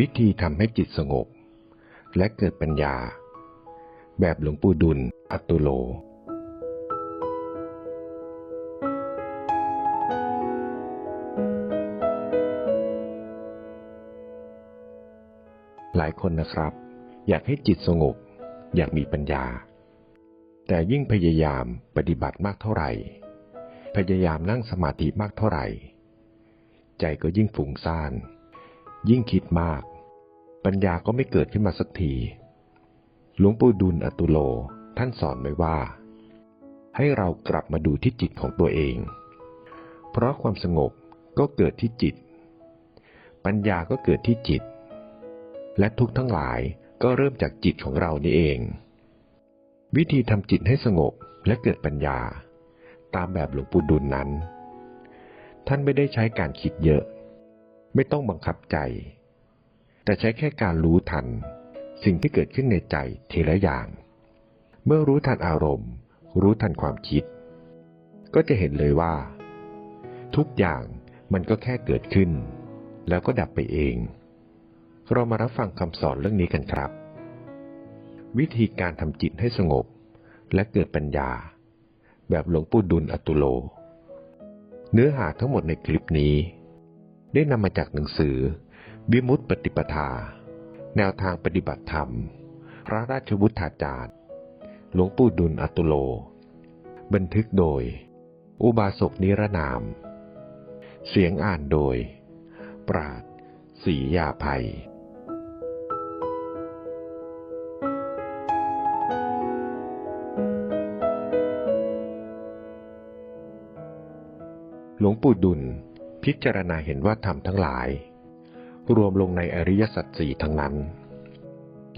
วิธีทำให้จิตสงบ และเกิดปัญญา แบบหลวงปู่ดุล อัตตุโล หลายคนนะครับ อยากให้จิตสงบ อยากมีปัญญา แต่ยิ่งพยายามปฏิบัติมากเท่าไหร่ พยายามนั่งสมาธิมากเท่าไหร่ ใจก็ยิ่งฝุ่งซ่าน ยิ่งคิดมาก ปัญญาก็ไม่เกิดขึ้นมาสักที หลวงปู่ดุลอตุโลท่านสอนไว้ว่า ให้เรากลับมาดูที่จิตของตัวเอง เพราะความสงบก็เกิดที่จิต ปัญญาก็เกิดที่จิต และทุกทั้งหลายก็เริ่มจากจิตของเรานี่เอง วิธีทำจิตให้สงบและเกิดปัญญา ตามแบบหลวงปู่ดุลนั้น ท่านไม่ได้ใช้การคิดเยอะ ไม่ต้องบังคับใจ แต่ใช้แค่การรู้ทัน สิ่งที่เกิดขึ้นในใจทีละอย่าง เมื่อรู้ทันอารมณ์ รู้ทันความคิด ก็จะเห็นเลยว่า ทุกอย่างมันก็แค่เกิดขึ้น แล้วก็ดับไปเอง เรามารับฟังคำสอนเรื่องนี้กันครับ วิธีการทำจิตให้สงบและเกิดปัญญา แบบหลวงปู่ดุลอตุโล เนื้อหาทั้งหมดในคลิปนี้ ได้นำมาจากหนังสือบิมุตติปฏิปทา แนวทางปฏิบัติธรรม พระราชวุฒาจารย์ หลวงปู่ดุลอตุโล บันทึกโดย อุบาสกนิรนาม เสียงอ่านโดย ปราดศรียาภัยหลวงปู่ดุล พิจารณาเห็นว่าธรรมทั้งหลาย รวมลงในอริยสัจสี่ทั้งนั้น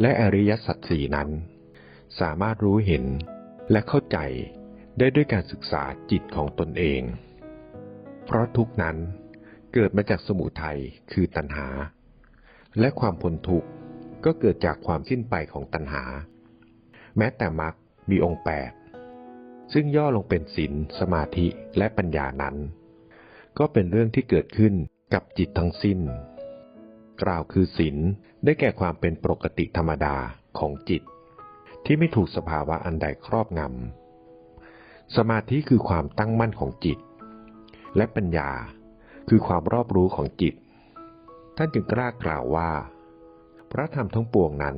และอริยสัจสี่นั้น สามารถรู้เห็นและเข้าใจได้ด้วยการศึกษาจิตของตนเอง เพราะทุกนั้นเกิดมาจากสมุทัยคือตัณหา และความพ้นทุกข์ก็เกิดจากความสิ้นไปของตัณหา แม้แต่มรรคมีองค์แปดซึ่งย่อลงเป็นศีลสมาธิและปัญญานั้น ก็เป็นเรื่องที่เกิดขึ้นกับจิตทั้งสิ้น กล่าวคือศีลได้แก่ความเป็นปกติธรรมดาของจิต ที่ไม่ถูกสภาวะอันใดครอบงำ สมาธิคือความตั้งมั่นของจิต และปัญญาคือความรอบรู้ของจิต ท่านจึงกล้ากล่าวว่า พระธรรมทั้งปวงนั้น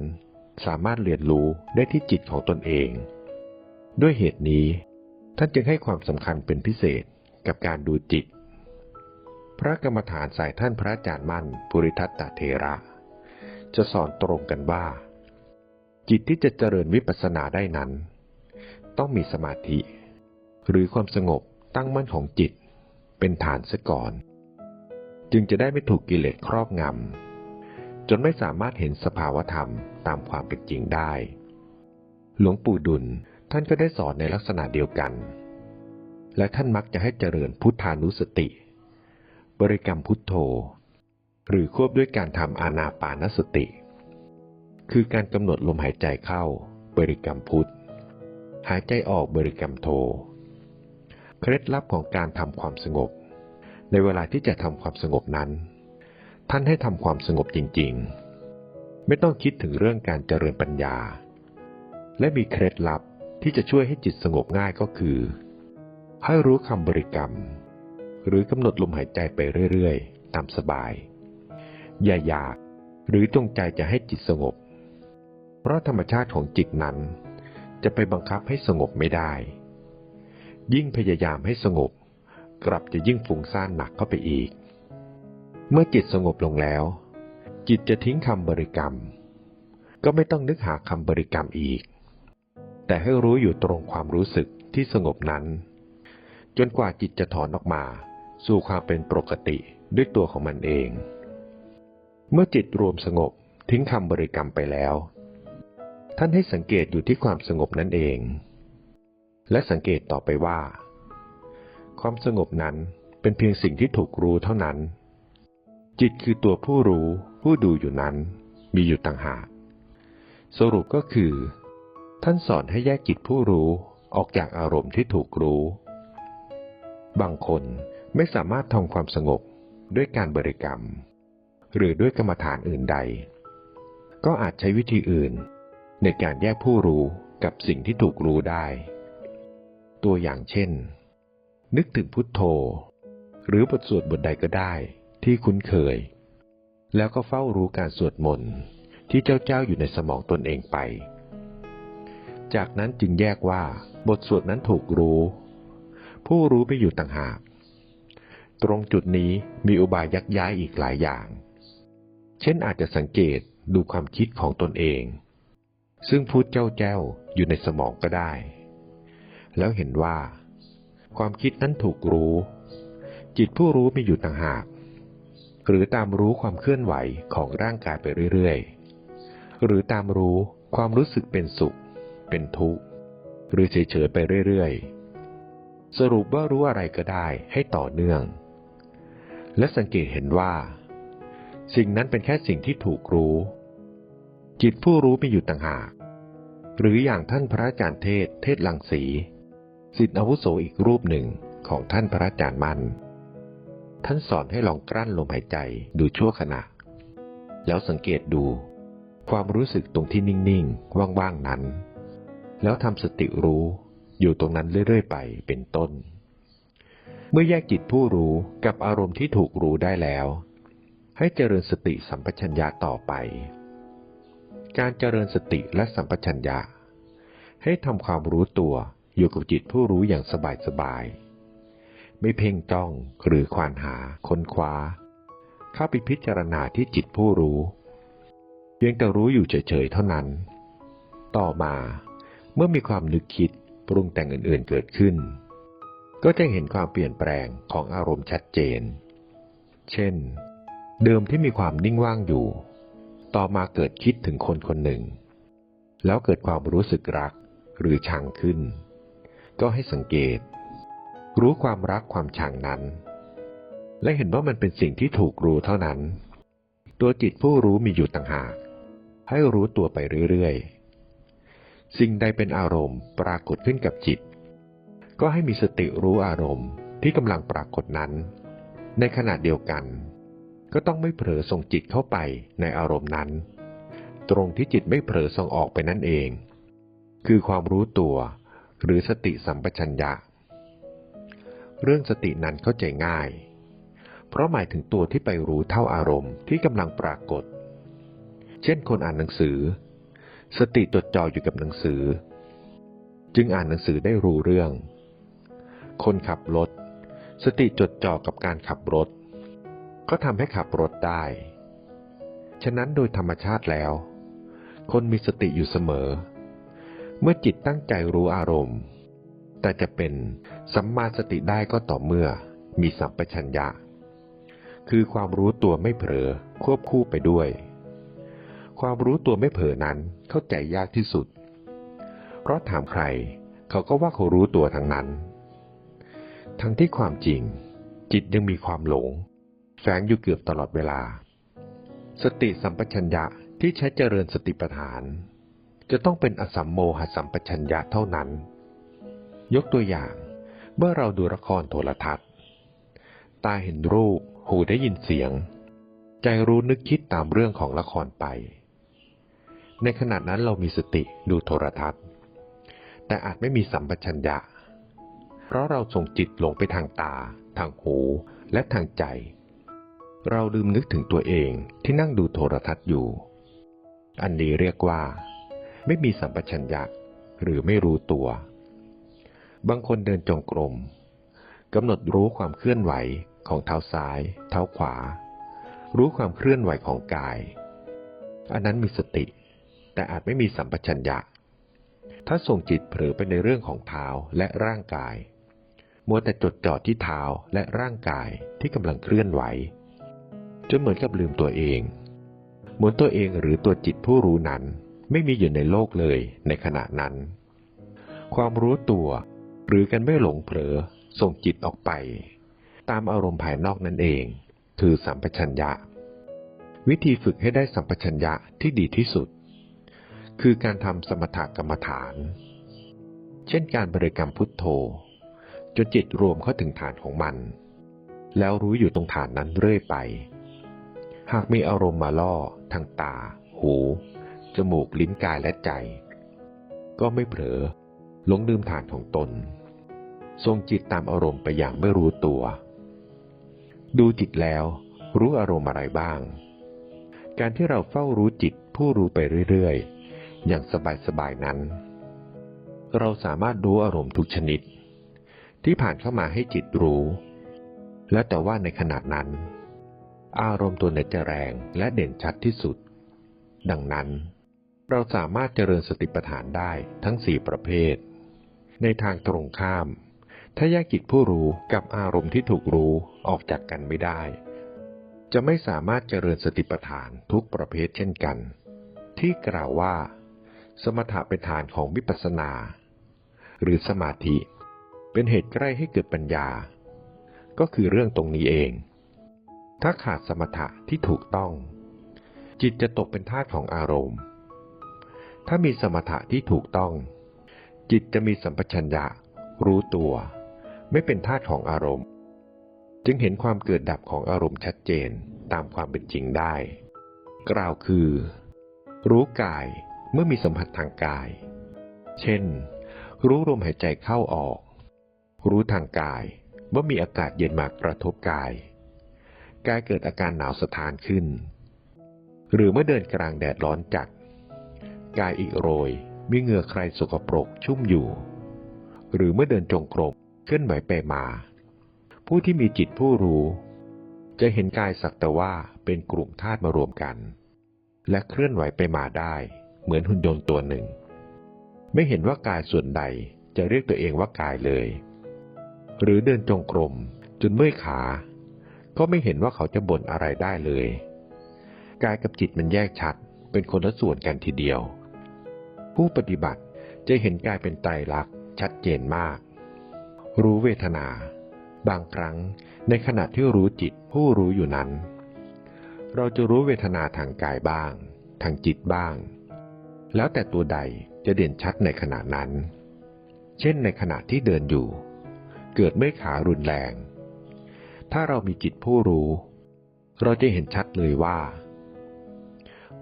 สามารถเรียนรู้ได้ที่จิตของตนเอง ด้วยเหตุนี้ ท่านจึงให้ความสำคัญเป็นพิเศษกับการดูจิต พระกรรมฐานสายท่านพระอาจารย์มั่นปุริทัตตเทระ จะสอนตรงกันว่า จิตที่จะเจริญวิปัสสนาได้นั้น ต้องมีสมาธิ หรือความสงบตั้งมั่นของจิตเป็นฐานซะก่อน จึงจะได้ไม่ถูกกิเลสครอบงำ จนไม่สามารถเห็นสภาวธรรมตามความเป็นจริงได้ หลวงปู่ดุลท่านก็ได้สอนในลักษณะเดียวกัน และท่านมักจะให้เจริญพุทธานุสติ บริกรรมพุทโธ หรือควบด้วยการทำอานาปานสติ คือการกำหนดลมหายใจเข้า บริกรรมพุทหายใจออกบริกรรมโธเคล็ดลับของการทำความสงบ ในเวลาที่จะทำความสงบนั้น ท่านให้ทำความสงบจริง ๆ ไม่ต้องคิดถึงเรื่องการเจริญปัญญา และมีเคล็ดลับที่จะช่วยให้จิตสงบง่ายก็คือ ให้รู้คำบริกรรม หรือกำหนดลมหายใจไปเรื่อยๆ ตามสบาย อย่าอยากหรือจงใจจะให้จิตสงบ เพราะธรรมชาติของจิตนั้น จะไปบังคับให้สงบไม่ได้ ยิ่งพยายามให้สงบ กลับจะยิ่งฟุ้งซ่านหนักเข้าไปอีก เมื่อจิตสงบลงแล้ว จิตจะทิ้งคำบริกรรม ก็ไม่ต้องนึกหาคำบริกรรมอีก แต่ให้รู้อยู่ตรงความรู้สึกที่สงบนั้น จนกว่าจิตจะถอนออกมา สู่ความเป็นปกติด้วยตัวของมันเอง เมื่อจิตรวมสงบทิ้งคำบริกรรมไปแล้ว ท่านให้สังเกตอยู่ที่ความสงบนั่นเอง และสังเกตต่อไปว่า ความสงบนั้นเป็นเพียงสิ่งที่ถูกรู้เท่านั้น จิตคือตัวผู้รู้ผู้ดูอยู่นั้นมีอยู่ต่างหาก สรุปก็คือ ท่านสอนให้แยกจิตผู้รู้ออกจากอารมณ์ที่ถูกรู้ บางคน ไม่สามารถทำความสงบด้วยการบริกรรม หรือด้วยกรรมฐานอื่นใด ก็อาจใช้วิธีอื่น ในการแยกผู้รู้กับสิ่งที่ถูกรู้ได้ ตัวอย่างเช่น นึกถึงพุทโธ หรือบทสวดบทใดก็ได้ที่คุ้นเคย แล้วก็เฝ้ารู้การสวดมนต์ที่เจ้าเจ้าอยู่ในสมองตนเองไป จากนั้นจึงแยกว่าบทสวดนั้นถูกรู้ ผู้รู้ไม่อยู่ต่างหาก ตรงจุดนี้มีอุบายยักย้ายอีกหลายอย่าง เช่นอาจจะสังเกตดูความคิดของตนเอง ซึ่งพูดเจ้าแจ้วอยู่ในสมองก็ได้ แล้วเห็นว่า ความคิดนั้นถูกรู้ จิตผู้รู้มีอยู่ต่างหาก หรือตามรู้ความเคลื่อนไหวของร่างกายไปเรื่อยๆ หรือตามรู้ความรู้สึกเป็นสุข เป็นทุกข์ หรือเฉยๆไปเรื่อยๆ สรุปว่ารู้อะไรก็ได้ให้ต่อเนื่อง และสังเกตเห็นว่า สิ่งนั้นเป็นแค่สิ่งที่ถูกรู้ จิตผู้รู้มีอยู่ต่างหาก หรืออย่างท่านพระอาจารย์เทศ เทศลังสีสิทธิอาวุโสอีกรูปหนึ่งของท่านพระอาจารย์มันท่านสอนให้ลองกลั้นลมหายใจดูชั่วขณะ แล้วสังเกตดูความรู้สึกตรงที่นิ่งๆ ว่างๆ นั้น แล้วทำสติรู้อยู่ตรงนั้นเรื่อยๆ ไปเป็นต้น เมื่อแยกจิตผู้รู้กับอารมณ์ที่ถูกรู้ได้แล้ว ให้เจริญสติสัมปชัญญะต่อไป การเจริญสติและสัมปชัญญะ ให้ทำความรู้ตัวอยู่กับจิตผู้รู้อย่างสบายๆไม่เพ่งจ้องหรือควานหาค้นคว้า เข้าไปพิจารณาที่จิตผู้รู้เพียงแต่รู้อยู่เฉยๆเท่านั้น ต่อมาเมื่อมีความนึกคิดปรุงแต่งอื่นๆเกิดขึ้น ก็จะเห็นความเปลี่ยนแปลงของอารมณ์ชัดเจน เช่น เดิมที่มีความนิ่งว่างอยู่ ต่อมาเกิดคิดถึงคนคนหนึ่ง แล้วเกิดความรู้สึกรักหรือชังขึ้น ก็ให้สังเกต รู้ความรักความชังนั้น และเห็นว่ามันเป็นสิ่งที่ถูกรู้เท่านั้น ตัวจิตผู้รู้มีอยู่ต่างหาก ให้รู้ตัวไปเรื่อยๆ สิ่งใดเป็นอารมณ์ปรากฏขึ้นกับจิต ก็ให้มีสติรู้อารมณ์ที่กำลังปรากฏนั้น ในขณะเดียวกัน ก็ต้องไม่เผลอส่งจิตเข้าไปในอารมณ์นั้น ตรงที่จิตไม่เผลอส่งออกไปนั่นเอง คือความรู้ตัวหรือสติสัมปชัญญะ เรื่องสตินั้นเข้าใจง่าย เพราะหมายถึงตัวที่ไปรู้เท่าอารมณ์ที่กำลังปรากฏ เช่นคนอ่านหนังสือ สติจดจ่ออยู่กับหนังสือ จึงอ่านหนังสือได้รู้เรื่อง คนขับรถ สติจดจ่อกับการขับรถ ก็ทำให้ขับรถได้ ฉะนั้นโดยธรรมชาติแล้ว คนมีสติอยู่เสมอ เมื่อจิตตั้งใจรู้อารมณ์ แต่จะเป็นสัมมาสติได้ก็ต่อเมื่อมีสัมปชัญญะ คือความรู้ตัวไม่เผลอควบคู่ไปด้วย ความรู้ตัวไม่เผลอนั้นเข้าใจยากที่สุด เพราะถามใครเขาก็ว่าเขารู้ตัวทั้งนั้น ทั้งที่ความจริง จิตยังมีความหลง แฝงอยู่เกือบตลอดเวลา สติสัมปชัญญะที่ใช้เจริญสติปัฏฐาน จะต้องเป็นอสัมโมหสัมปชัญญะเท่านั้น ยกตัวอย่าง เมื่อเราดูละครโทรทัศน์ ตาเห็นรูป หูได้ยินเสียง ใจรู้นึกคิดตามเรื่องของละครไป ในขณะนั้นเรามีสติดูโทรทัศน์ แต่อาจไม่มีสัมปชัญญะเพราะเราส่งจิตหลงไปทางตา ทางหู และทางใจ เราลืมนึกถึงตัวเองที่นั่งดูโทรทัศน์อยู่ อันนี้เรียกว่า ไม่มีสัมปชัญญะหรือไม่รู้ตัว บางคนเดินจงกรมกำหนดรู้ความเคลื่อนไหวของเท้าซ้าย เท้าขวา รู้ความเคลื่อนไหวของกาย อันนั้นมีสติ แต่อาจไม่มีสัมปชัญญะถ้าส่งจิตเผลอไปในเรื่องของเท้าและร่างกาย มัวแต่จดจ่อที่เท้าและร่างกายที่กำลังเคลื่อนไหวจนเหมือนกับลืมตัวเองเหมือนตัวเองหรือตัวจิตผู้รู้นั้น ไม่มีอยู่ในโลกเลยในขณะนั้น ความรู้ตัว หรือกันไม่หลงเผลอส่งจิตออกไป ตามอารมณ์ภายนอกนั่นเอง คือสัมปชัญญะ วิธีฝึกให้ได้สัมปชัญญะที่ดีที่สุด คือการทำสมถกรรมฐาน เช่นการบริกรรมพุทโธ จนจิตรวมเข้าถึงฐานของมัน แล้วรู้อยู่ตรงฐานนั้นเรื่อยไป หากมีอารมณ์มาล่อ ทางตา หู จมูกลิ้นกายและใจ ก็ไม่เผลอหลงลืมฐานของตน ทรงจิตตามอารมณ์ไปอย่างไม่รู้ตัว ดูจิตแล้วรู้อารมณ์อะไรบ้าง การที่เราเฝ้ารู้จิตผู้รู้ไปเรื่อยๆ อย่างสบายๆนั้น เราสามารถรู้อารมณ์ทุกชนิด ที่ผ่านเข้ามาให้จิตรู้ และแต่ว่าในขณะนั้น อารมณ์ตัวไหนจะแรงและเด่นชัดที่สุด ดังนั้น เราสามารถเจริญสติปัฏฐานได้ทั้งสี่ประเภท ในทางตรงข้าม ถ้าแยกจิตผู้รู้กับอารมณ์ที่ถูกรู้ออกจากกันไม่ได้ จะไม่สามารถเจริญสติปัฏฐานทุกประเภทเช่นกัน ที่กล่าวว่า สมถะเป็นฐานของวิปัสสนา หรือสมาธิ เป็นเหตุใกล้ให้เกิดปัญญา ก็คือเรื่องตรงนี้เอง ถ้าขาดสมถะที่ถูกต้อง จิตจะตกเป็นทาสของอารมณ์ ถ้ามีสมถะที่ถูกต้อง จิตจะมีสัมปชัญญะ รู้ตัว ไม่เป็นทาสของอารมณ์ จึงเห็นความเกิดดับของอารมณ์ชัดเจนตามความเป็นจริงได้ กล่าวคือ รู้กายเมื่อมีสัมผัสทางกาย เช่น รู้ลมหายใจเข้าออก รู้ทางกายเมื่อมีอากาศเย็นมากระทบกาย กายเกิดอาการหนาวสะท้านขึ้น หรือเมื่อเดินกลางแดดร้อนจัด กายอิโรยมีเหงื่อใครสกปรกชุ่มอยู่ หรือเมื่อเดินจงกรมเคลื่อนไหวไปมา ผู้ที่มีจิตผู้รู้ จะเห็นกายสักแต่ว่าเป็นกลุ่มธาตุมารวมกัน และเคลื่อนไหวไปมาได้เหมือนหุ่นยนต์ตัวหนึ่ง ไม่เห็นว่ากายส่วนใดจะเรียกตัวเองว่ากายเลย หรือเดินจงกรมจนเมื่อยขา ก็ไม่เห็นว่าเขาจะบ่นอะไรได้เลย กายกับจิตมันแยกชัด เป็นคนละส่วนกันทีเดียว ผู้ปฏิบัติจะเห็นกายเป็นไตรลักษณ์ชัดเจนมาก รู้เวทนา บางครั้งในขณะที่รู้จิตผู้รู้อยู่นั้น เราจะรู้เวทนาทางกายบ้าง ทางจิตบ้าง แล้วแต่ตัวใดจะเด่นชัดในขณะนั้น เช่นในขณะที่เดินอยู่ เกิดเมื่ขารุนแรง ถ้าเรามีจิตผู้รู้ เราจะเห็นชัดเลยว่า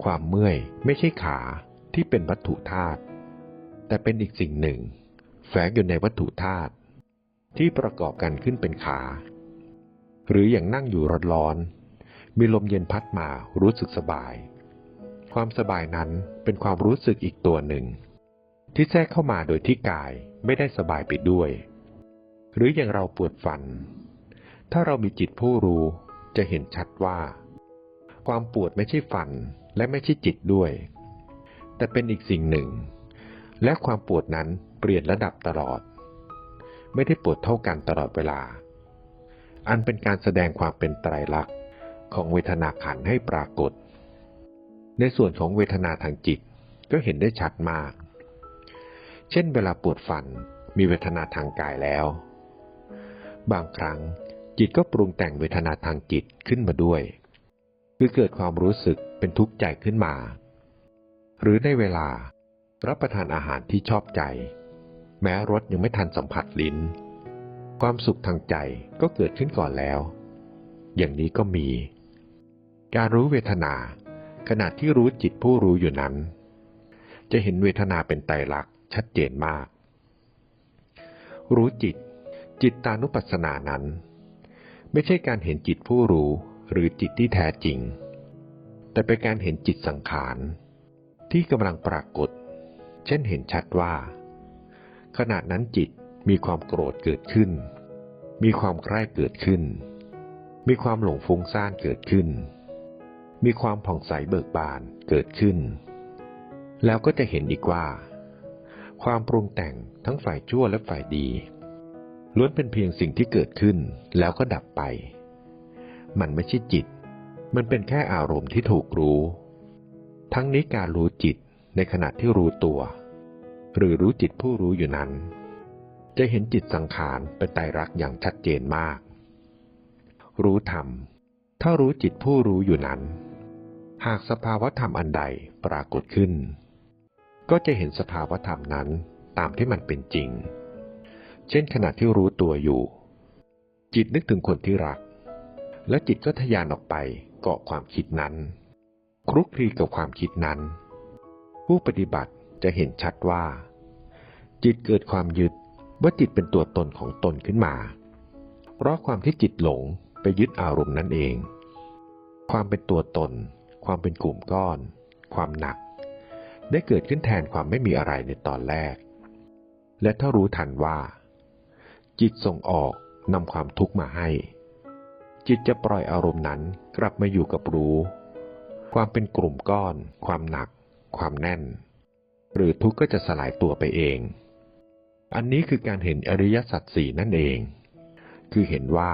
ความเมื่อยไม่ใช่ขาที่เป็นวัตถุธาตุแต่เป็นอีกสิ่งหนึ่ง แฝงอยู่ในวัตถุธาตุที่ประกอบกันขึ้นเป็นขา หรืออย่างนั่งอยู่ร้อนๆมีลมเย็นพัดมารู้สึกสบาย ความสบายนั้นเป็นความรู้สึกอีกตัวหนึ่ง ที่แทรกเข้ามาโดยที่กายไม่ได้สบายไปด้วย หรืออย่างเราปวดฟัน ถ้าเรามีจิตผู้รู้จะเห็นชัดว่า ความปวดไม่ใช่ฟันและไม่ใช่จิตด้วย แต่เป็นอีกสิ่งหนึ่ง และความปวดนั้นเปลี่ยนระดับตลอด ไม่ได้ปวดเท่ากันตลอดเวลา อันเป็นการแสดงความเป็นไตรลักษณ์ของเวทนาขันให้ปรากฏ ในส่วนของเวทนาทางจิตก็เห็นได้ชัดมาก เช่นเวลาปวดฟันมีเวทนาทางกายแล้ว บางครั้งจิตก็ปรุงแต่งเวทนาทางจิตขึ้นมาด้วย คือเกิดความรู้สึกเป็นทุกข์ใจขึ้นมา หรือในเวลารับประทานอาหารที่ชอบใจ แม้รสยังไม่ทันสัมผัสลิ้น ความสุขทางใจก็เกิดขึ้นก่อนแล้ว อย่างนี้ก็มี การรู้เวทนาขณะที่รู้จิตผู้รู้อยู่นั้น จะเห็นเวทนาเป็นไตรลักษณ์ชัดเจนมาก รู้จิต จิตตานุปัสสนานั้น ไม่ใช่การเห็นจิตผู้รู้หรือจิตที่แท้จริง แต่เป็นการเห็นจิตสังขาร ที่กำลังปรากฏ เช่นเห็นชัดว่า ขณะนั้นจิตมีความโกรธเกิดขึ้น มีความใคร่เกิดขึ้น มีความหลงฟุ้งซ่านเกิดขึ้น มีความผ่องใสเบิกบานเกิดขึ้น แล้วก็จะเห็นอีกว่า ความปรุงแต่งทั้งฝ่ายชั่วและฝ่ายดี ล้วนเป็นเพียงสิ่งที่เกิดขึ้นแล้วก็ดับไป มันไม่ใช่จิต มันเป็นแค่อารมณ์ที่ถูกรู้ ทั้งนี้การรู้จิตในขณะที่รู้ตัว หรือรู้จิตผู้รู้อยู่นั้น จะเห็นจิตสังขารเป็นไตรลักษณ์อย่างชัดเจนมาก รู้ธรรม ถ้ารู้จิตผู้รู้อยู่นั้น หากสภาวธรรมอันใดปรากฏขึ้น ก็จะเห็นสภาวธรรมนั้นตามที่มันเป็นจริง เช่นขณะที่รู้ตัวอยู่ จิตนึกถึงคนที่รัก แล้วจิตก็ทะยานออกไปเกาะความคิดนั้น คลุกคลีกับความคิดนั้น ผู้ปฏิบัติจะเห็นชัดว่า จิตเกิดความยึดว่าจิตเป็นตัวตนของตนขึ้นมา เพราะความที่จิตหลงไปยึดอารมณ์นั่นเอง ความเป็นตัวตน ความเป็นกลุ่มก้อน ความหนัก ได้เกิดขึ้นแทนความไม่มีอะไรในตอนแรก และถ้ารู้ทันว่า จิตส่งออกนำความทุกข์มาให้ จิตจะปล่อยอารมณ์นั้นกลับมาอยู่กับรู้ ความเป็นกลุ่มก้อน ความหนัก ความแน่น หรือทุกข์ก็จะสลายตัวไปเอง อันนี้คือการเห็นอริยสัจสี่นั่นเอง คือเห็นว่า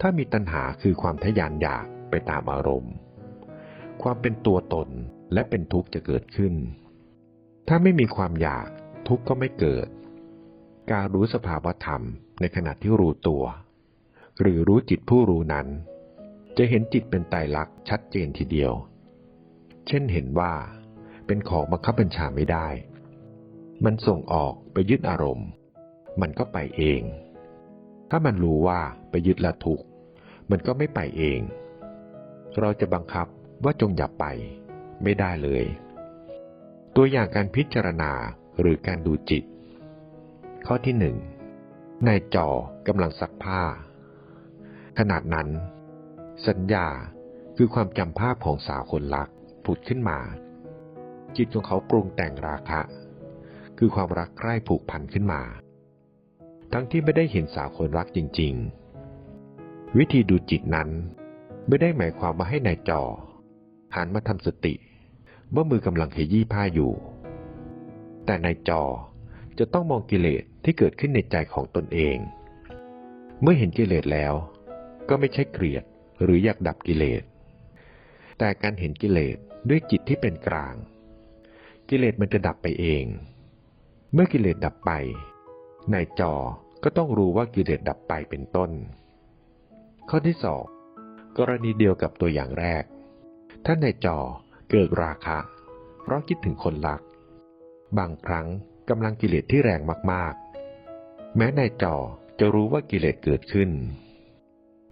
ถ้ามีตัณหาคือความทะยานอยากไปตามอารมณ์ ความเป็นตัวตนและเป็นทุกข์จะเกิดขึ้น ถ้าไม่มีความอยากทุกข์ก็ไม่เกิด การรู้สภาวธรรมในขณะที่รู้ตัว หรือรู้จิตผู้รู้นั้น จะเห็นจิตเป็นไตรลักษณ์ชัดเจนทีเดียว เช่นเห็นว่าเป็นของบังคับบัญชาไม่ได้ มันส่งออกไปยึดอารมณ์ มันก็ไปเอง ถ้ามันรู้ว่าไปยึดละทุกมันก็ไม่ไปเอง เราจะบังคับว่าจงอย่าไป ไม่ได้เลย ตัวอย่างการพิจารณาหรือการดูจิต ข้อที่หนึ่งนายจอกำลังซักผ้า ขนาดนั้น สัญญาคือความจำภาพของสาวคนรักผุดขึ้นมา จิตของเขาปรุงแต่งราคะ คือความรักใคร่ผูกพันขึ้นมา ทั้งที่ไม่ได้เห็นสาวคนรักจริง ๆ วิธีดูจิตนั้น ไม่ได้หมายความว่าให้ในายจอหันมาทำสติ เมื่อมือกำลังขยี้ผ้าอยู่ แต่นายจอจะต้องมองกิเลส ที่เกิดขึ้นในใจของตนเอง เมื่อเห็นกิเลสแล้ว ก็ไม่ใช่เกลียดหรืออยากดับกิเลส แต่การเห็นกิเลสด้วยจิตที่เป็นกลาง กิเลสมันจะดับไปเอง เมื่อกิเลสดับไปนายจอก็ต้องรู้ว่ากิเลสดับไปเป็นต้น ข้อที่สองกรณีเดียวกับตัวอย่างแรก ถ้านายจอเกิดราคะ เพราะคิดถึงคนรัก บางครั้งกำลังกิเลสที่แรงมากๆ แม้นายจอจะรู้ว่ากิเลสเกิดขึ้น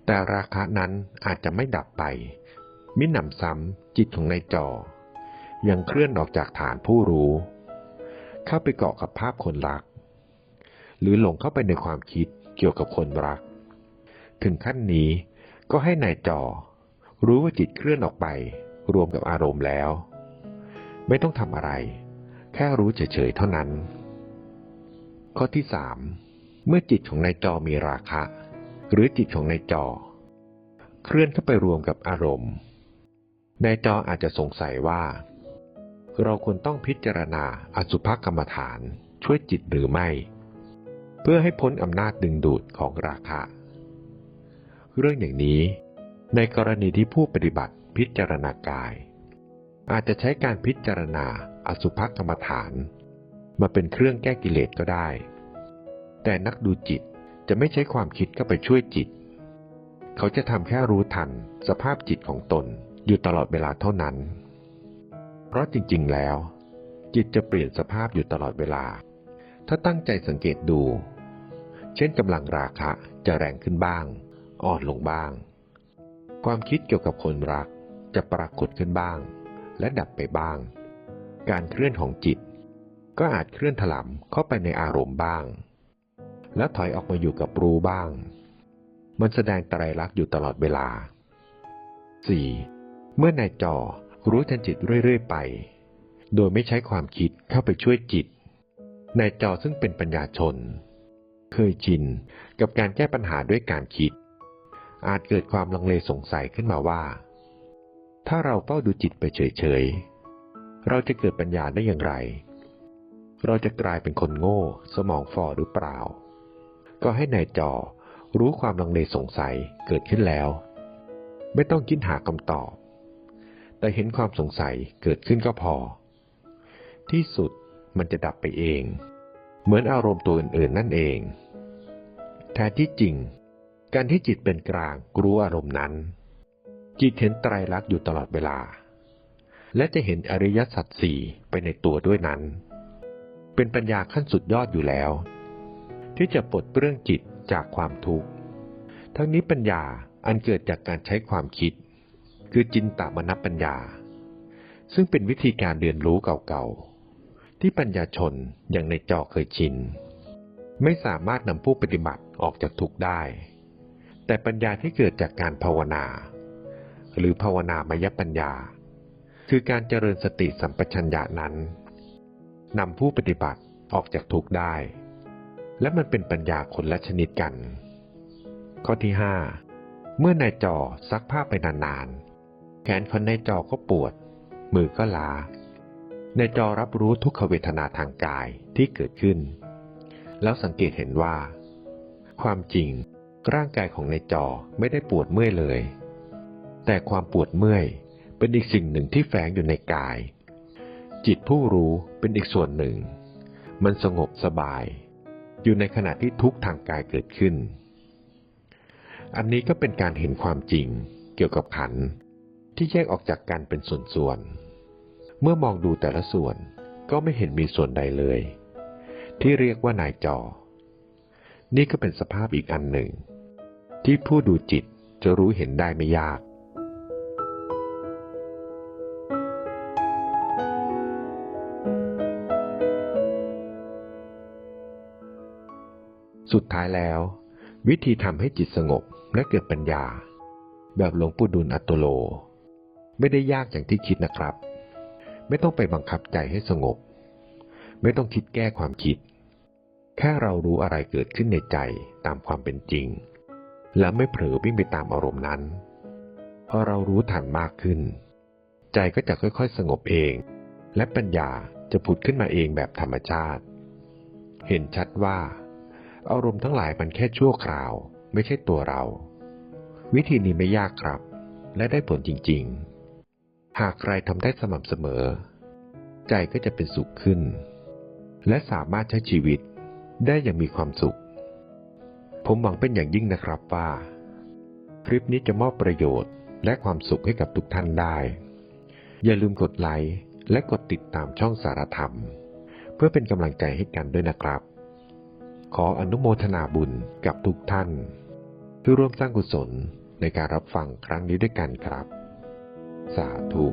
แต่ราคะนั้นอาจจะไม่ดับไป มิหนำซ้ำจิตของนายจอยังเคลื่อนออกจากฐานผู้รู้ เข้าไปเกาะกับภาพคนรัก หรือหลงเข้าไปในความคิดเกี่ยวกับคนรัก ถึงขั้นนี้ก็ให้นายจอรู้ว่าจิตเคลื่อนออกไป รวมกับอารมณ์แล้ว ไม่ต้องทำอะไร แค่รู้เฉยๆเท่านั้น ข้อที่สาม เมื่อจิตของนายจอมีราคะ หรือจิตของนายจอ เคลื่อนเข้าไปรวมกับอารมณ์นายจออาจจะสงสัยว่า เราควรต้องพิจารณาอสุภกรรมฐานช่วยจิตหรือไม่ เพื่อให้พ้นอำนาจดึงดูดของราคะ เรื่องอย่างนี้ ในกรณีที่ผู้ปฏิบัติพิจารณากาย อาจจะใช้การพิจารณาอสุภกรรมฐาน มาเป็นเครื่องแก้กิเลสก็ได้ แต่นักดูจิตจะไม่ใช้ความคิดเข้าไปช่วยจิต เขาจะทำแค่รู้ทันสภาพจิตของตนอยู่ตลอดเวลาเท่านั้น เพราะจริงๆแล้ว จิตจะเปลี่ยนสภาพอยู่ตลอดเวลา ถ้าตั้งใจสังเกตดู เช่นกำลังราคะจะแรงขึ้นบ้าง อ่อนลงบ้าง ความคิดเกี่ยวกับคนรักจะปรากฏขึ้นบ้าง และดับไปบ้าง การเคลื่อนของจิต ก็อาจเคลื่อนถลำเข้าไปในอารมณ์บ้าง แล้วถอยออกมาอยู่กับรู้บ้าง มันแสดงไตรลักษณ์อยู่ตลอดเวลา 4. เมื่อนายจอรู้ทันจิตเรื่อยๆไป โดยไม่ใช้ความคิดเข้าไปช่วยจิตนายจอซึ่งเป็นปัญญาชน เคยชินกับการแก้ปัญหาด้วยการคิด อาจเกิดความลังเลสงสัยขึ้นมาว่า ถ้าเราเฝ้าดูจิตไปเฉยๆ เราจะเกิดปัญญาได้อย่างไร เราจะกลายเป็นคนโง่ สมองฝ่อหรือเปล่า ก็ให้นายจอ รู้ความลังเลสงสัยเกิดขึ้นแล้ว ไม่ต้องคิดหาคำตอบ แต่เห็นความสงสัยเกิดขึ้นก็พอ ที่สุดมันจะดับไปเอง เหมือนอารมณ์ตัวอื่นๆนั่นเอง แท้ที่จริง การที่จิตเป็นกลางรู้อารมณ์นั้น จิตเห็นไตรลักษณ์อยู่ตลอดเวลา และจะเห็นอริยสัจสี่ไปในตัวด้วยนั้น เป็นปัญญาขั้นสุดยอดอยู่แล้ว ที่จะปลดเปลื้องจิตจากความทุกข์ ทั้งนี้ปัญญาอันเกิดจากการใช้ความคิด คือจินตามนปัญญา ซึ่งเป็นวิธีการเรียนรู้เก่าๆ ที่ปัญญาชนอย่างในจอเคยชิน ไม่สามารถนำผู้ปฏิบัติออกจากทุกข์ได้ แต่ปัญญาที่เกิดจากการภาวนา หรือภาวนามยปัญญา คือการเจริญสติสัมปชัญญะนั้นนำผู้ปฏิบัติออกจากทุกข์ได้ และมันเป็นปัญญาคนละชนิดกัน ข้อที่ห้าเมื่อนายจอซักผ้าไปนานๆ แขนของนายจอก็ปวด มือก็ล้านายจอรับรู้ทุกขเวทนาทางกายที่เกิดขึ้น แล้วสังเกตเห็นว่า ความจริงร่างกายของนายจอไม่ได้ปวดเมื่อยเลย แต่ความปวดเมื่อยเป็นอีกสิ่งหนึ่งที่แฝงอยู่ในกาย จิตผู้รู้เป็นอีกส่วนหนึ่ง มันสงบสบาย อยู่ในขณะที่ทุกข์ทางกายเกิดขึ้น อันนี้ก็เป็นการเห็นความจริงเกี่ยวกับขันที่แยกออกจากกันเป็นส่วนๆ เมื่อมองดูแต่ละส่วนก็ไม่เห็นมีส่วนใดเลย ที่เรียกว่านายจอ นี่ก็เป็นสภาพอีกอันหนึ่ง ที่ผู้ดูจิตจะรู้เห็นได้ไม่ยาก สุดท้ายแล้ว วิธีทำให้จิตสงบและเกิดปัญญา แบบหลวงปู่ดุลอัตโตโล ไม่ได้ยากอย่างที่คิดนะครับ ไม่ต้องไปบังคับใจให้สงบ ไม่ต้องคิดแก้ความคิด แค่เรารู้อะไรเกิดขึ้นในใจตามความเป็นจริง และไม่เผลอวิ่งไปตามอารมณ์นั้นพอเรารู้ทันมากขึ้น ใจก็จะค่อยๆ สงบเอง และปัญญาจะผุดขึ้นมาเองแบบธรรมชาติ เห็นชัดว่า อารมณ์ทั้งหลายมันแค่ชั่วคราว ไม่ใช่ตัวเรา วิธีนี้ไม่ยากครับ และได้ผลจริง ๆ หากใครทำได้สม่ำเสมอ ใจก็จะเป็นสุขขึ้น และสามารถใช้ชีวิตได้อย่างมีความสุข ผมหวังเป็นอย่างยิ่งนะครับว่า คลิปนี้จะมอบประโยชน์และความสุขให้กับทุกท่านได้ อย่าลืมกดไลค์และกดติดตามช่องสารธรรม เพื่อเป็นกำลังใจให้กันด้วยนะครับ ขออนุโมทนาบุญกับทุกท่านที่ร่วมสร้างกุศลในการรับฟังครั้งนี้ด้วยกันครับ สาธุ